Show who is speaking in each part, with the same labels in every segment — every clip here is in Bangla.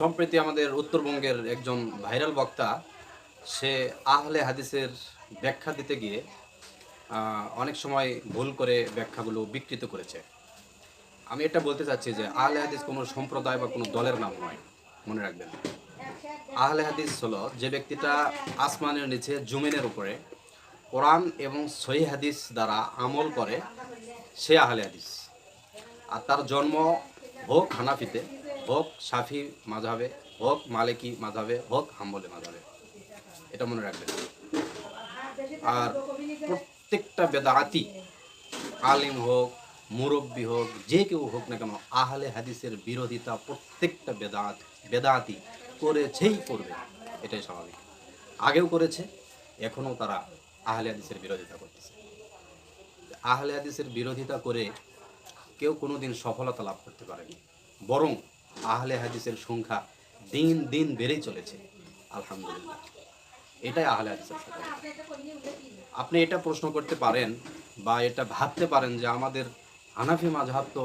Speaker 1: সম্প্রতি আমাদের উত্তরবঙ্গের একজন ভাইরাল বক্তা, সে আহলে হাদিসের ব্যাখ্যা দিতে গিয়ে অনেক সময় ভুল করে ব্যাখ্যাগুলো বিকৃত করেছে। আমি এটা বলতে চাচ্ছি যে আহলে হাদিস কোনো সম্প্রদায় বা কোনো দলের নাম নয়। মনে রাখবেন। আহলে হাদিস হলো যে ব্যক্তিটা আসমানের নিচে জমিনের উপরে কোরআন এবং সহি হাদিস দ্বারা আমল করে, সে আহলে হাদিস। আর তার জন্ম হোক হানাফিতে হোক সাফি মাঝাবে, হোক মালিকি মাঝাবে, হোক হাম্বলে মাঝাবে। এটা মনে রাখবেন। আর প্রত্যেকটা বেদাতি আলিম হোক, মুরব্বী হোক, যে কেউ হোক না কেন, আহলে হাদিসের বিরোধিতা প্রত্যেকটা বেদাত বেদাতি করেছেই করবে, এটাই স্বাভাবিক। আগেও করেছে, এখনও তারা আহলে হাদিসের বিরোধিতা করতেছে। আহলে হাদিসের বিরোধিতা করে কেউ কোনোদিন সফলতা লাভ করতে পারেনি। বরং আহলে হাদিসের সংখ্যা দিন দিন বেড়েই চলেছে, আলহামদুলিল্লাহ। এটাই আহলে হাদিসের সফলতা আপনি এটা প্রশ্ন করতে পারেন বা এটা ভাবতে পারেন যে আমাদের হানাফি মাঝহাব তো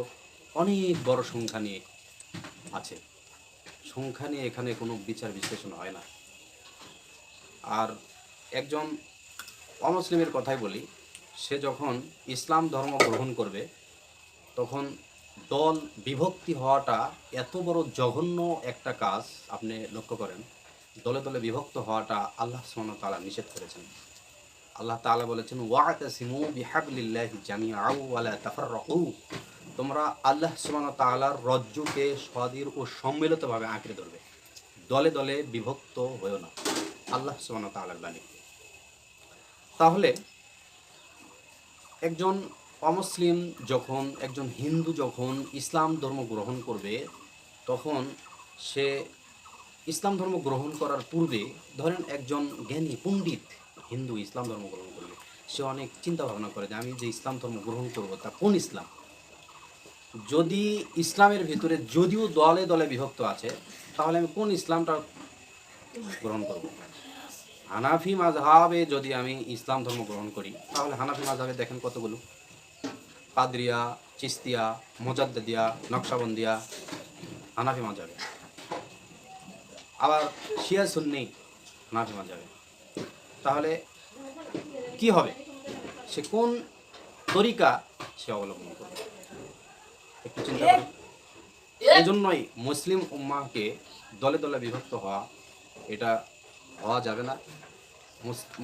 Speaker 1: অনেক বড় সংখ্যা নিয়ে আছে। সংখ্যা নিয়ে এখানে কোনো বিচার বিশ্লেষণ হয় না। আর একজন অমুসলিমের কথাই বলি, সে যখন ইসলাম ধর্ম গ্রহণ করবে, তখন দল বিভক্তি হওয়াটা এত বড় জঘন্য একটা কাজ আপনি লক্ষ্য করেন। দলে দলে বিভক্ত হওয়াটা আল্লাহ সুবহানাহু ওয়া তাআলা নিষেধ করেছেন। আল্লাহ তাআলা বলেছেন তোমরা আল্লাহ সুবহানাহু ওয়া তাআলার রজ্জুকে সদির ও সম্মিলিতভাবে আঁকড়ে ধরবে। দলে দলে বিভক্ত হয়েও না। আল্লাহ সুবহানাহু ওয়া তাআলার বাণী তাহলে একজন অমুসলিম যখন, একজন হিন্দু যখন ইসলাম ধর্ম গ্রহণ করবে, তখন সে ইসলাম ধর্ম গ্রহণ করার পূর্বে ধরেন একজন জ্ঞানী পণ্ডিত হিন্দু ইসলাম ধর্ম গ্রহণ করবে, সে অনেক চিন্তা ভাবনা করে যে আমি যে ইসলাম ধর্ম গ্রহণ করব তা কোন ইসলাম? যদি ইসলামের ভিতরে যদিও দলে দলে বিভক্ত আছে, তাহলে আমি কোন ইসলামটা গ্রহণ করব? হানাফি মাযহাবে যদি আমি ইসলাম ধর্ম গ্রহণ করি, তাহলে হানাফি মাযহাবে দেখেন কতগুলো। কাদরিয়া চিস্তিয়া মোজাদ্দিয়া নকশাবন্দিয়া হানাফি মাযহাবে আবার শিয়া সুন্নি হানাফি মাযহাবে তাহলে কি হবে? সে কোন তরিকা সে অবলম্বন করবে? একটু চিন্তা করুন। এই জন্যই মুসলিম উম্মাকে দলে দলে বিভক্ত হওয়া এটা হওয়া যাবে না।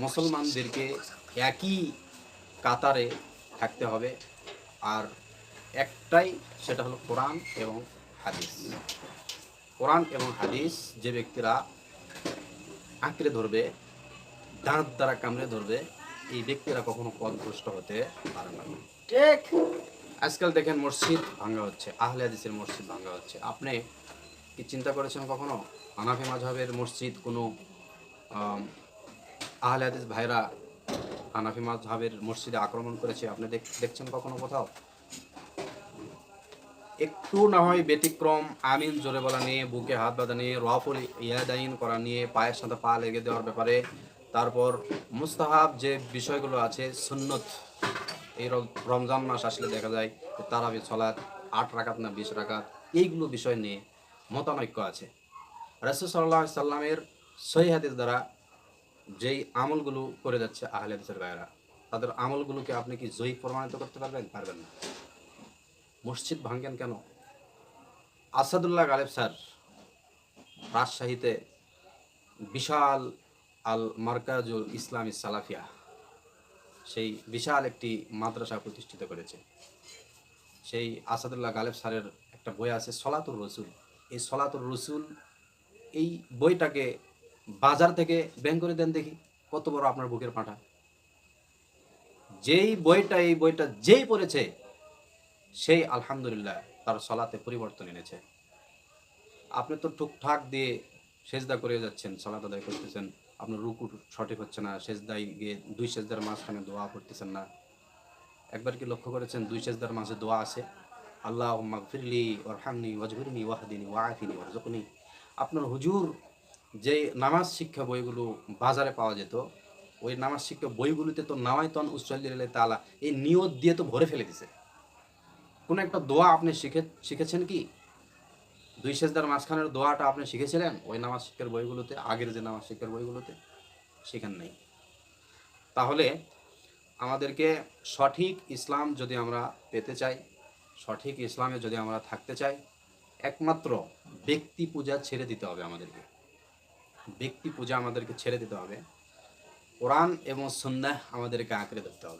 Speaker 1: মুসলমানদেরকে একই কাতারে থাকতে হবে। আর একটাই সেটা হলো কোরআন এবং হাদিস। কোরআন এবং হাদিস যে ব্যক্তিরা আঁকড়ে ধরবে দাঁত দ্বারা কামড়ে ধরবে এই ব্যক্তিরা কখনো পথভ্রষ্ট হতে পারে না।
Speaker 2: ঠিক।
Speaker 1: আজকাল দেখেন মসজিদ ভাঙ্গা হচ্ছে আহলে হাদিসের মসজিদ ভাঙ্গা হচ্ছে। আপনি কি চিন্তা করেছেন কখনো? হানাফি মাঝহের মসজিদ কোনো আহলে হাদিস ভাইরা হানাফি মাঝহের মসজিদে আক্রমণ করেছে। আপনি দেখছেন কখনো কোথাও? একটু না হয় ব্যতিক্রম, আমিন জোরে বলা নিয়ে, বুকে হাত বাঁধা নিয়ে, রফুল ইয়াদাইন করা নিয়ে, পায়ের সাথে পা লেগে দেওয়ার ব্যাপারে। তারপর মুস্তাহাব যে বিষয়গুলো আছে, সুন্নত, এই রম- রমজান মাস আসলে দেখা যায় তারাবি সলাৎ, আট রাকাত না বিশ রাকাত, এইগুলো বিষয় নিয়ে মতানৈক্য আছে। রাসুল সাল্লাহ সাল্লামের সহি দ্বারা যেই আমলগুলো করে যাচ্ছে আহলে হাদিসের গায়েরা তাদের আমলগুলোকে আপনি কি জয়ী প্রমাণিত করতে পারবেন? পারবেন না। মসজিদ ভাঙ্গেন কেন? আসাদুল্লাহ গালেব স্যার রাজশাহীতে বিশাল আল মার্কাজুল ইসলামী সালাফিয়া, সেই বিশাল একটি মাদ্রাসা প্রতিষ্ঠিত করেছে। সেই আসাদুল্লাহ গালেব স্যারের একটা বই আছে সলাতুর রসুল। এই সলাতুর রসুল এই বইটাকে বাজার থেকে ব্যাং করে দেন দেখি, কত বড় আপনার বুকের পাঁঠা যেই বইটা, এই বইটা যেই পড়েছে, সেই আলহামদুলিল্লাহ তার সলাতে পরিবর্তন এনেছে। আপনি তো টুকঠাক দিয়ে সেজদা করে যাচ্ছেন, সলাত আদায় করতেছেন, আপনার রুকু সঠিক হচ্ছে না, সেজদায় গিয়ে দুই সেজদার মাঝখানে দোয়া করতেছেন না। একবার কি লক্ষ্য করেছেন, দুই সেজদার মাঝে দোয়া আছে? আল্লাহ মাগফিরলি ওরহামনি ওয়াজবিরনি ওয়াহদিনী ওয়াআফিনি ওয়ারজুকনি আপনার হুজুর যে নামাজ শিক্ষা বইগুলো বাজারে পাওয়া যেত, ওই নামাজ শিক্ষা বইগুলোতে তো নামাইতন উসল্লি তালা এই নিয়ত দিয়ে তো ভরে ফেলে দিছে। কোন একটা দোয়া আপনি শিখে, শিখেছেন কি? দুই সেজদার মাঝখানের দোয়াটা আপনি শিখেছিলেন? ওই নামাজ শিক্ষার বইগুলোতে, আগের যে নামাজ শিক্ষার বইগুলোতে? সেখানে নেই। তাহলে আমাদেরকে সঠিক ইসলাম যদি আমরা পেতে চাই, সঠিক ইসলামে যদি আমরা থাকতে চাই, একমাত্র ব্যক্তি পূজা ছেড়ে দিতে হবে আমাদেরকে। ব্যক্তি পূজা আমাদেরকে ছেড়ে দিতে হবে। কোরআন এবং সন্ধ্যা আমাদেরকে আঁকড়ে ধরতে হবে।